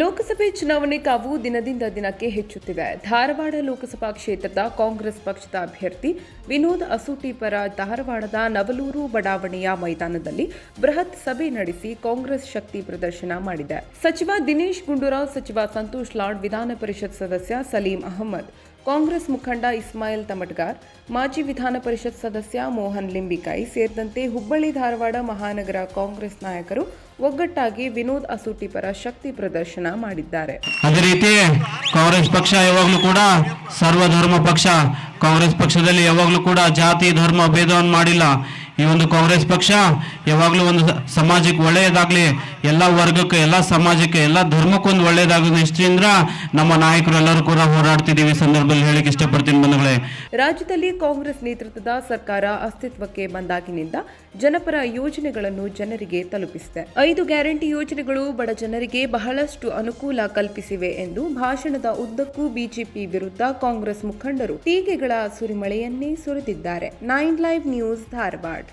ಲೋಕಸಭೆ ಚುನಾವಣೆ ಕಾವು ದಿನದಿಂದ ದಿನಕ್ಕೆ ಹೆಚ್ಚುತ್ತಿದೆ ಧಾರವಾಡ ಲೋಕಸಭಾ ಕ್ಷೇತ್ರದ ಕಾಂಗ್ರೆಸ್ ಪಕ್ಷದ ಅಭ್ಯರ್ಥಿ ವಿನೋದ್ ಅಸೂಟಿ ಪರ ಧಾರವಾಡದ ನವಲೂರು ಬಡಾವಣೆಯ ಮೈದಾನದಲ್ಲಿ ಬೃಹತ್ ಸಭೆ ನಡೆಸಿ ಕಾಂಗ್ರೆಸ್ ಶಕ್ತಿ ಪ್ರದರ್ಶನ ಮಾಡಿದೆ. ಸಚಿವ ದಿನೇಶ್ ಗುಂಡೂರಾವ್, ಸಚಿವ ಸಂತೋಷ್ ಲಾಡ್, ವಿಧಾನ ಪರಿಷತ್ ಸದಸ್ಯ ಸಲೀಂ ಅಹಮದ್ ಕಾಂಗ್ರೆಸ್ ಮುಖಂಡ ಇಸ್ಮಾಯಿಲ್ ತಮಟ್ಗಾರ್, ಮಾಜಿ ವಿಧಾನ ಪರಿಷತ್ ಸದಸ್ಯ ಮೋಹನ್ ಲಿಂಬಿಕಾಯಿ ಸೇರಿದಂತೆ ಹುಬ್ಬಳ್ಳಿ ಧಾರವಾಡ ಮಹಾನಗರ ಕಾಂಗ್ರೆಸ್ ನಾಯಕರು ಒಗ್ಗಟ್ಟಾಗಿ ವಿನೋದ್ ಅಸೂಟಿ ಪರ ಶಕ್ತಿ ಪ್ರದರ್ಶನ ಮಾಡಿದ್ದಾರೆ. ಅದೇ ರೀತಿ ಕಾಂಗ್ರೆಸ್ ಪಕ್ಷ ಯಾವಾಗಲೂ ಕೂಡ ಸರ್ವಧರ್ಮ ಪಕ್ಷ, ಕಾಂಗ್ರೆಸ್ ಪಕ್ಷದಲ್ಲಿ ಯಾವಾಗಲೂ ಕೂಡ ಜಾತಿ, ಧರ್ಮ, ಭೇದವನ್ನು ಮಾಡಿಲ್ಲ. ಈ ಒಂದು ಕಾಂಗ್ರೆಸ್ ಪಕ್ಷ ಯಾವಾಗಲೂ ಒಂದು ಸಮಾಜಕ್ಕೆ ಒಳ್ಳೆಯದಾಗ್ಲಿ ಎಲ್ಲ ವರ್ಗಕ್ಕೆ, ಎಲ್ಲ ಸಮಾಜಕ್ಕೆ, ಎಲ್ಲ ಧರ್ಮಕ್ಕೊಂದು ಒಳ್ಳೆಯದಾಗೋ ನಿಷ್ಠೆಯಿಂದ ನಮ್ಮ ನಾಯಕರೆಲ್ಲರೂ ಕೂಡ ಹೋರಾಡ್ತಿದ್ದೀವಿ ಸಂದರ್ಭದಲ್ಲಿ ಹೇಳಿಕ್ಕೆ ಇಷ್ಟಪಡ್ತೀನಿ ಬಂಧುಗಳೇ. ರಾಜ್ಯದಲ್ಲಿ ಕಾಂಗ್ರೆಸ್ ನೇತೃತ್ವದ ಸರ್ಕಾರ ಅಸ್ತಿತ್ವಕ್ಕೆ ಬಂದಾಗಿನಿಂದ ಜನಪರ ಯೋಜನೆಗಳನ್ನು ಜನರಿಗೆ ತಲುಪಿಸಿದೆ. ಐದು ಗ್ಯಾರಂಟಿ ಯೋಜನೆಗಳು ಬಡ ಜನರಿಗೆ ಬಹಳಷ್ಟು ಅನುಕೂಲ ಕಲ್ಪಿಸಿವೆ ಎಂದು ಭಾಷಣದ ಉದ್ದಕ್ಕೂ ಬಿಜೆಪಿ ವಿರುದ್ಧ ಕಾಂಗ್ರೆಸ್ ಮುಖಂಡರು ಟೀಕೆಗಳ ಸುರಿಮಳೆಯನ್ನೇ ಸುರಿದಿದ್ದಾರೆ. Nine live news Dharwad.